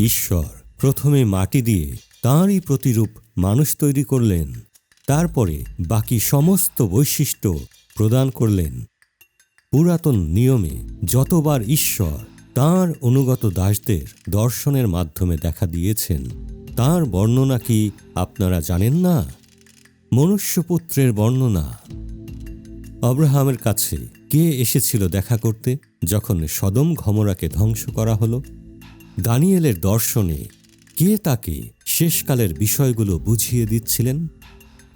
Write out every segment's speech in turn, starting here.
ঈশ্বর প্রথমে মাটি দিয়ে তাঁরই প্রতিরূপ মানুষ তৈরি করলেন, তারপরে বাকি সমস্ত বৈশিষ্ট্য প্রদান করলেন। পুরাতন নিয়মে যতবার ঈশ্বর তাঁর অনুগত দাসদের দর্শনের মাধ্যমে দেখা দিয়েছেন, তার বর্ণনা কি আপনারা জানেন না? মনুষ্যপুত্রের বর্ণনা। অব্রাহামের কাছে কে এসেছিল দেখা করতে, যখন সদম ঘমরাকে ধ্বংস করা হলো? দানিয়েলের দর্শনে কে তাকে শেষকালের বিষয়গুলো বুঝিয়ে দিচ্ছিলেন?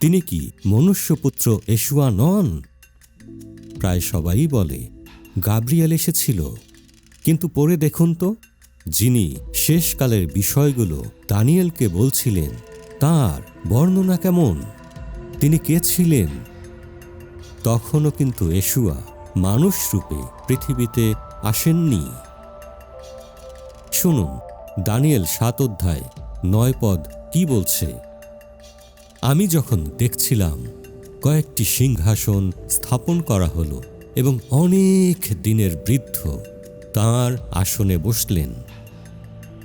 তিনি কি মনুষ্যপুত্র এশুয়া নন? প্রায় সবাই বলে, গাব্রিয়েল এসেছিল। কিন্তু পরে দেখুন তো, যিনি শেষকালের বিষয়গুলো দানিয়েলকে বলছিলেন, তার বর্ণনা কেমন? তিনি কে ছিলেন? তখনও কিন্তু এশুয়া মানুষ রূপে পৃথিবীতে আসেননি। শুনুন, দানিয়েল সাত অধ্যায়, নয় পদ কি বলছে? আমি যখন দেখছিলাম, কয়েকটি সিংহাসন স্থাপন করা হলো এবং অনেক দিনের বৃদ্ধ তার আসনে বসলেন।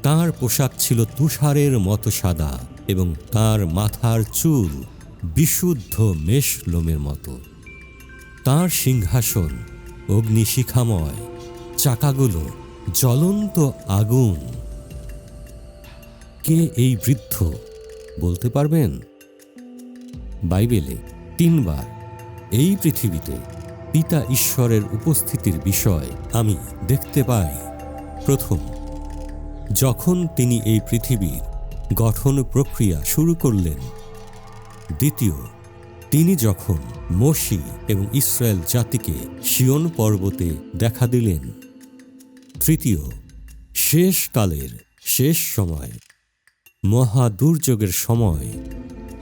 তার পোশাক ছিল তুষারের মতো সাদা এবং তার মাথার চুল বিশুদ্ধ মেষ লোমের মতো। তার সিংহাসন অগ্নিশিখাময়, চাকাগুলো জ্বলন্ত আগুন। কে এই বৃদ্ধ, বলতে পারবেন? বাইবেলে তিনবার, এই পৃথিবীতে পিতা ঈশ্বরের উপস্থিতির বিষয় আমি দেখতে পাই। প্রথম, যখন তিনি এই পৃথিবীর গঠন প্রক্রিয়া শুরু করলেন। দ্বিতীয়, তিনি যখন মসি এবং ইসরায়েল জাতিকে শিয়ন পর্বতে দেখা দিলেন। তৃতীয় শেষ কালের শেষ সময় মহা দুর্যোগের সময়,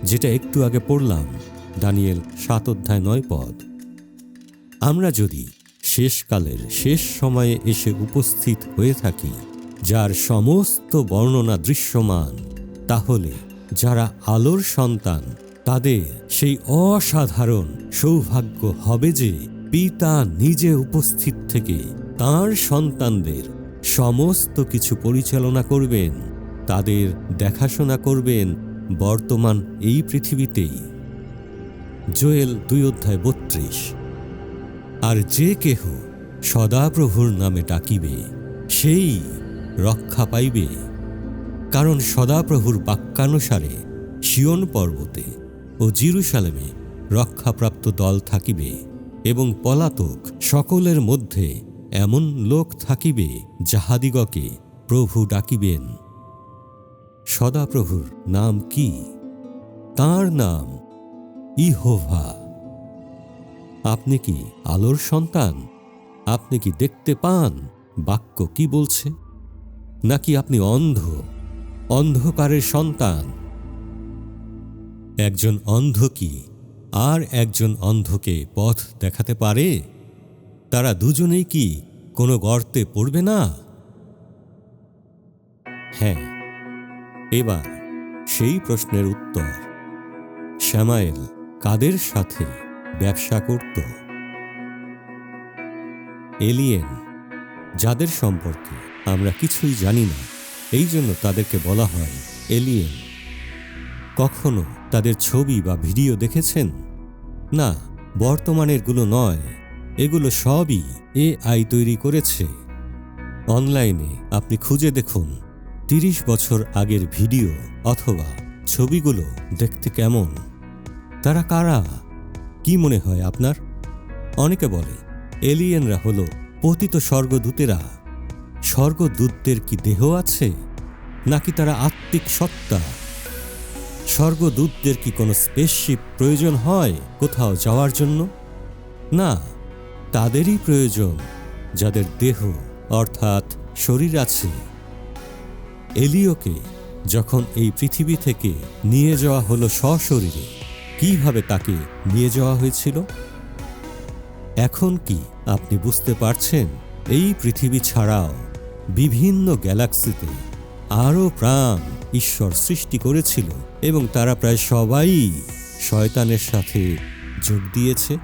যেটা একটু আগে পড়লাম, দানিয়েল সাত অধ্যায় নয় পদ। আমরা যদি শেষকালের শেষ সময়ে এসে উপস্থিত হয়ে থাকি, যার সমস্ত বর্ণনা দৃশ্যমান, তাহলে যারা আলোর সন্তান, তাদের সেই অসাধারণ সৌভাগ্য হবে যে পিতা নিজে উপস্থিত থেকে তার সন্তানদের সমস্ত কিছু পরিচালনা করবেন, তাদের দেখাশোনা করবেন বর্তমান এই পৃথিবীতেই। জোয়েল দুই অধ্যায় বত্রিশ। আর যে কেহ সদাপ্রভুর নামে ডাকিবে, সেই রক্ষা পাইবে। কারণ সদাপ্রভুর বাক্যানুসারে শিয়ন পর্বতে ও জিরুসালেমে রক্ষাপ্রাপ্ত দল থাকিবে এবং পলাতক সকলের মধ্যে এমন লোক থাকিবে যাহাদিগকে প্রভু ডাকিবেন। সদাপ্রভুর নাম কি? তার নাম ইহোভা। আপনি কি আলোর সন্তান? আপনি কি দেখতে পান? বাক্য কি বলছে? নাকি আপনি অন্ধ? অন্ধকারের সন্তান? একজন অন্ধ কি? আর একজন অন্ধকে পথ দেখাতে পারে? তারা দুজনেই কি কোনো গর্তে পড়বে না? হ্যাঁ এবার সেই প্রশ্নের উত্তর। শ্যামায়েল কাদের সাথে ব্যবসা করত? এলিয়েন, যাদের সম্পর্কে আমরা কিছুই জানি না, এই জন্য তাদেরকে বলা হয় এলিয়েন। কখনো তাদের ছবি বা ভিডিও দেখেছেন? না, বর্তমানেরগুলো নয়। এগুলো সবই এআই তৈরি করেছে। অনলাইনে আপনি খুঁজে দেখুন, তিরিশ বছর আগের ভিডিও অথবা ছবিগুলো দেখতে কেমন? তারা কারা? কি মনে হয় আপনার? অনেকে বলে, এলিয়েনরা হলো পতিত স্বর্গদূতেরা। স্বর্গদূতদের কি দেহ আছে? নাকি তারা আত্মিক সত্তা? স্বর্গদূতদের কি কোনো স্পেসশিপ প্রয়োজন হয় কোথাও যাওয়ার জন্য? না তাদেরই প্রয়োজন, যাদের দেহ, অর্থাৎ শরীর আছে। এলিওকে যখন এই পৃথিবী থেকে নিয়ে যাওয়া হলো সশরীরে, কীভাবে তাকে নিয়ে যাওয়া হয়েছিল? এখন কি আপনি বুঝতে পারছেন, এই পৃথিবী ছাড়াও বিভিন্ন গ্যালাক্সিতে আরও প্রাণ ঈশ্বর সৃষ্টি করেছিল এবং তারা প্রায় সবাই শয়তানের সাথে যোগ দিয়েছে?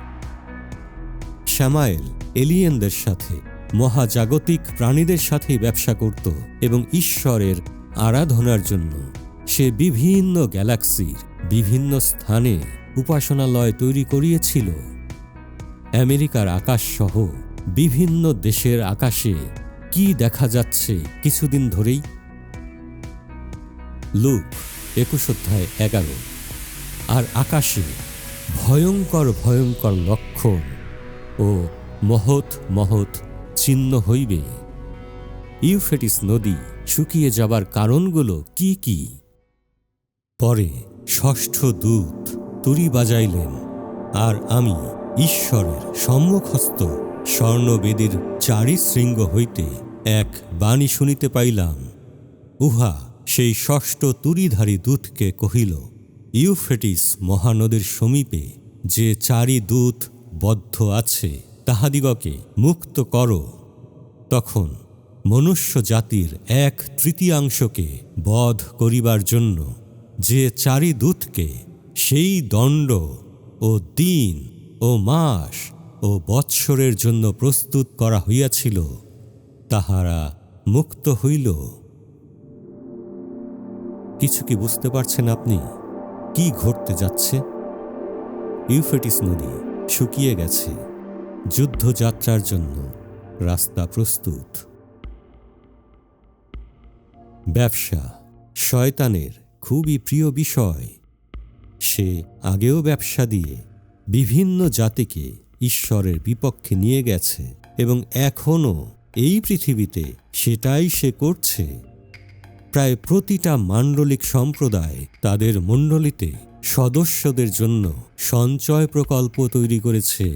শ্যামায়েল এলিয়েনদের সাথে, মহাজাগতিক প্রাণীদের সাথেই ব্যবসা করত এবং ঈশ্বরের আরাধনার জন্য সে বিভিন্ন গ্যালাক্সির বিভিন্ন স্থানে উপাসনালয় তৈরি করিয়েছিল। আমেরিকার আকাশ সহ বিভিন্ন দেশের আকাশে কি দেখা যাচ্ছে কিছুদিন ধরেই? লুক, একুশ অধ্যায় এগারো। আর আকাশে ভয়ঙ্কর ভয়ঙ্কর লক্ষণ। ও মহৎ মহৎ চিহ্ন হইবে। ইউফেটিস নদী শুকিয়ে যাবার কারণগুলো কি কি? পরে ষষ্ঠ দূত তুরি বাজাইলেন, আর আমি ঈশ্বরের সম্মুখস্থ স্বর্ণবেদীর চারি শৃঙ্গ হইতে এক বাণী শুনিতে পাইলাম। উহা সেই ষষ্ঠ তুরিধারী দূতকে কহিল ইউফ্রেটিস মহানদীর সমীপে যে চারি দূত বদ্ধ আছে, তাহাদিগকে মুক্ত করো। তখন মনুষ্য জাতির এক তৃতীয়াংশকে বধ করিবার জন্য যে চারি দূতকে সেই দণ্ড ও দিন ও মাস ও বৎসরের জন্য প্রস্তুত করা হইয়াছিল, তাহারা মুক্ত হইল। কিছু কি বুঝতে পারছেন আপনি? কি ঘটতে যাচ্ছে? ইউফেটিস নদী। শুকিয়ে গেছে। যুদ্ধযাত্রার জন্য রাস্তা প্রস্তুত। ব্যবসা শয়তানের খুবই প্রিয় বিষয়। সে আগেও ব্যবসা দিয়ে বিভিন্ন জাতিকে ঈশ্বরের বিপক্ষে নিয়ে গেছে এবং এখনও এই পৃথিবীতে সেটাই সে করছে। প্রায় প্রতিটা মাণ্ডলিক সম্প্রদায় তাদের মণ্ডলীতে সদস্যদের জন্য সঞ্চয় প্রকল্প তৈরি করেছে,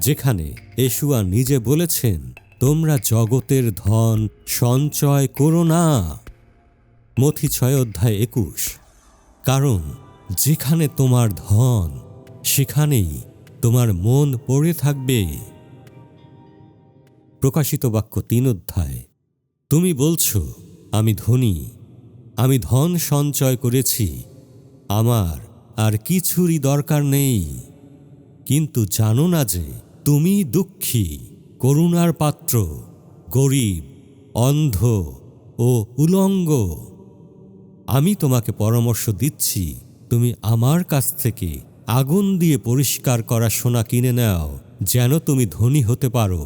যেখানে এশুয়া নিজে বলেছেন, তোমরা জগতের ধন সঞ্চয় করো না। মথি ছয় অধ্যায় একুশ, কারণ যেখানে তোমার ধন, সেখানেই তোমার মন পড়ে থাকবে। প্রকাশিত বাক্য তিন অধ্যায়, তুমি বলছো আমি ধনী, আমি ধন সঞ্চয় করেছি, আমার আর কিছুরই দরকার নেই। কিন্তু জানো না যে তুমি দুঃখী, করুণার পাত্র, গরিব, অন্ধ ও উলঙ্গ। আমি তোমাকে পরামর্শ দিচ্ছি, তুমি আমার কাছ থেকে আগুন দিয়ে পরিষ্কার করা সোনা কিনে নাও, যেন তুমি ধনী হতে পারো,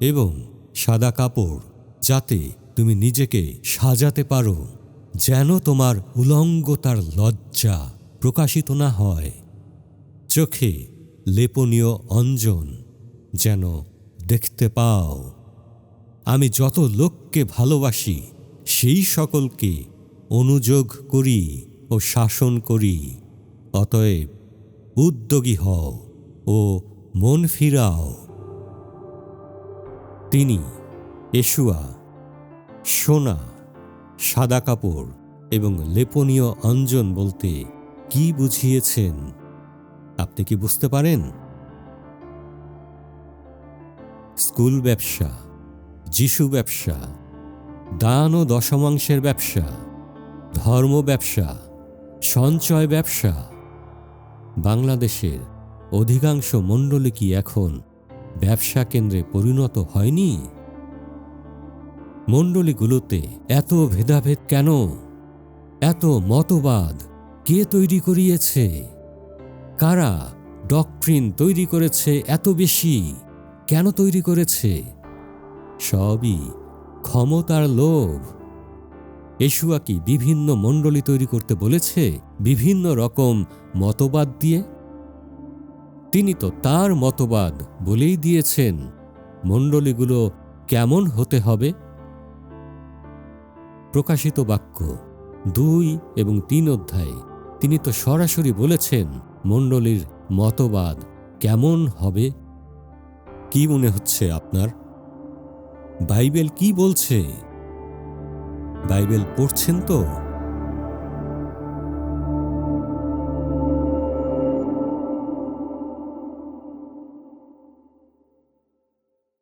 এবং সাদা কাপড় যাতে তুমি নিজেকে সাজাতে পারো, যেন তোমার উলঙ্গতার লজ্জা প্রকাশিত না হয়। চোখে লেপনীয় অঞ্জন যেন দেখতে পাও। আমি যত লোককে ভালোবাসি, সেই সকলকে অনুযোগ করি ও শাসন করি, অতএব উদ্যোগী হও ও মন ফিরাও। তিনি, এশুয়া সোনা, সাদা কাপড় এবং লেপনীয় অঞ্জন বলতে কি বুঝিয়েছেন, আপনি কি বুঝতে পারেন? স্কুল ব্যবসা, যিশু ব্যবসা, দান ও দশমাংশের ব্যবসা, ধর্ম ব্যবসা, সঞ্চয় ব্যবসা। বাংলাদেশের অধিকাংশ মণ্ডলী কি এখন ব্যবসা কেন্দ্রে পরিণত হয়নি? মণ্ডলীগুলোতে এত ভেদাভেদ কেন? এত মতবাদ কে তৈরি করিয়েছে? কারা ডকট্রিন তৈরি করেছে এত বেশি? কেন তৈরি করেছে? সবই ক্ষমতার লোভ। এশুয়া কি বিভিন্ন মণ্ডলী তৈরি করতে বলেছে বিভিন্ন রকম মতবাদ দিয়ে? তিনি তো তার মতবাদ বলেই দিয়েছেন। মণ্ডলীগুলো কেমন হতে হবে? প্রকাশিত বাক্য। দুই এবং তিন অধ্যায়ে তিনি তো সরাসরি বলেছেন, মণ্ডলীর মতবাদ কেমন হবে? কি মনে হচ্ছে আপনার? বাইবেল কি বলছে? বাইবেল পড়ছেন তো?